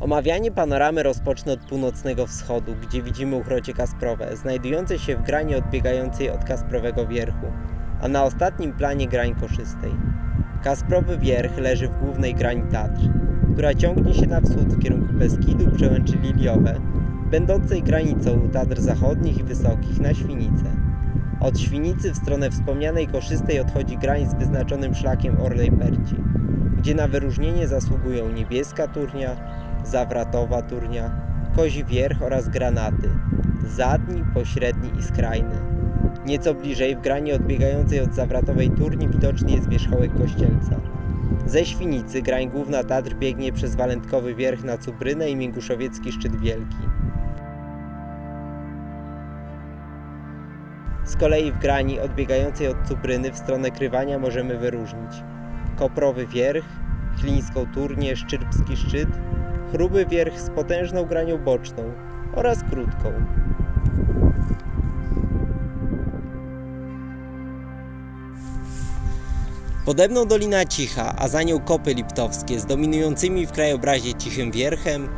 Omawianie panoramy rozpocznę od północnego wschodu, gdzie widzimy uchrocie Kasprowe, znajdujące się w grani odbiegającej od Kasprowego Wierchu, a na ostatnim planie grań koszystej. Kasprowy Wierch leży w głównej grani Tatr, która ciągnie się na wschód w kierunku Beskidu przełęczy Liliowe, będącej granicą Tatr Zachodnich i Wysokich na Świnicę. Od Świnicy w stronę wspomnianej koszystej odchodzi grań z wyznaczonym szlakiem Orlej Perci, gdzie na wyróżnienie zasługują Niebieska Turnia, Zawratowa Turnia, Kozi Wierch oraz Granaty, zadni, pośredni i skrajny. Nieco bliżej w grani odbiegającej od Zawratowej Turni widoczny jest wierzchołek Kościelca. Ze Świnicy grań główna Tatr biegnie przez Walentkowy Wierch na Cubrynę i Mięguszowiecki Szczyt Wielki. Z kolei w grani odbiegającej od Cupryny w stronę Krywania możemy wyróżnić Koprowy Wierch, Chlińską Turnię, Szczyrbski Szczyt, Chruby Wierch z potężną granią boczną oraz krótką. Pode mną Dolina Cicha, a za nią Kopy Liptowskie z dominującymi w krajobrazie Cichym Wierchem,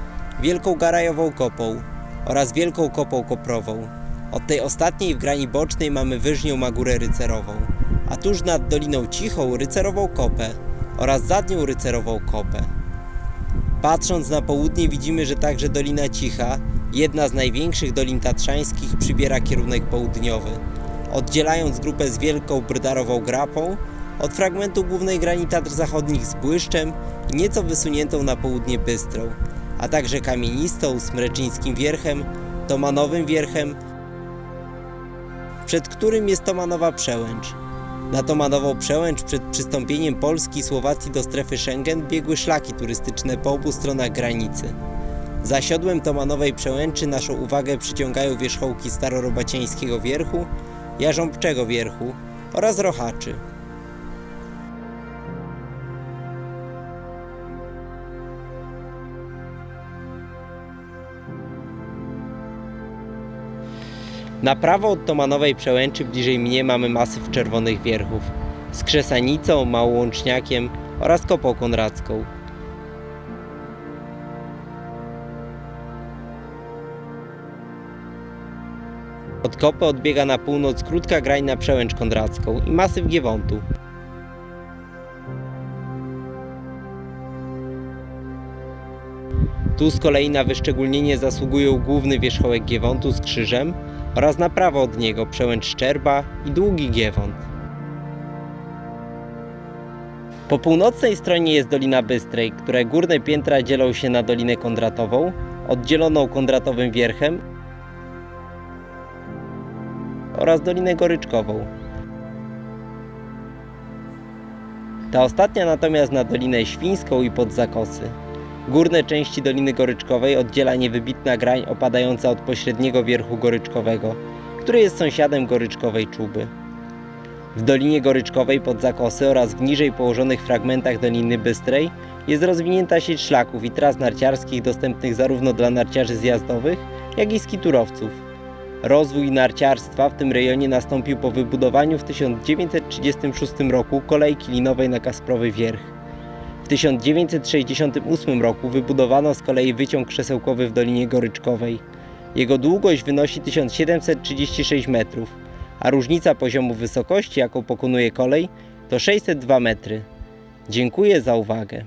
Wielką Garajową Kopą oraz Wielką Kopą Koprową. Od tej ostatniej w grani bocznej mamy wyżnią Magurę Rycerową, a tuż nad Doliną Cichą Rycerową Kopę oraz za nią Rycerową Kopę. Patrząc na południe widzimy, że także Dolina Cicha, jedna z największych dolin tatrzańskich, przybiera kierunek południowy, oddzielając grupę z Wielką Brydarową Grapą od fragmentu głównej grani Tatr Zachodnich z Błyszczem i nieco wysuniętą na południe Bystrą, a także Kamienistą, Smreczyńskim Wierchem, Tomanowym Wierchem, przed którym jest Tomanowa Przełęcz. Na Tomanową Przełęcz przed przystąpieniem Polski i Słowacji do strefy Schengen biegły szlaki turystyczne po obu stronach granicy. Za siodłem Tomanowej Przełęczy naszą uwagę przyciągają wierzchołki Starorobaciańskiego Wierchu, Jarząbczego Wierchu oraz Rochaczy. Na prawo od Tomanowej Przełęczy bliżej mnie mamy masyw Czerwonych Wierchów z Krzesanicą, Małołączniakiem oraz Kopą Konradzką. Od Kopy odbiega na północ krótka grań na Przełęcz Konradzką i masyw Giewontu. Tu z kolei na wyszczególnienie zasługują główny wierzchołek Giewontu z krzyżem oraz na prawo od niego przełęcz Szczerba i długi Giewont. Po północnej stronie jest Dolina Bystrej, której górne piętra dzielą się na Dolinę Kondratową, oddzieloną Kondratowym Wierchem oraz Dolinę Goryczkową. Ta ostatnia natomiast na Dolinę Świńską i Podzakosy. Górne części Doliny Goryczkowej oddziela niewybitna grań opadająca od pośredniego wierchu Goryczkowego, który jest sąsiadem Goryczkowej Czuby. W Dolinie Goryczkowej pod Zakosy oraz w niżej położonych fragmentach Doliny Bystrej jest rozwinięta sieć szlaków i tras narciarskich dostępnych zarówno dla narciarzy zjazdowych, jak i skiturowców. Rozwój narciarstwa w tym rejonie nastąpił po wybudowaniu w 1936 roku kolejki linowej na Kasprowy Wierch. W 1968 roku wybudowano z kolei wyciąg krzesełkowy w Dolinie Goryczkowej. Jego długość wynosi 1736 metrów, a różnica poziomu wysokości, jaką pokonuje kolej, to 602 metry. Dziękuję za uwagę.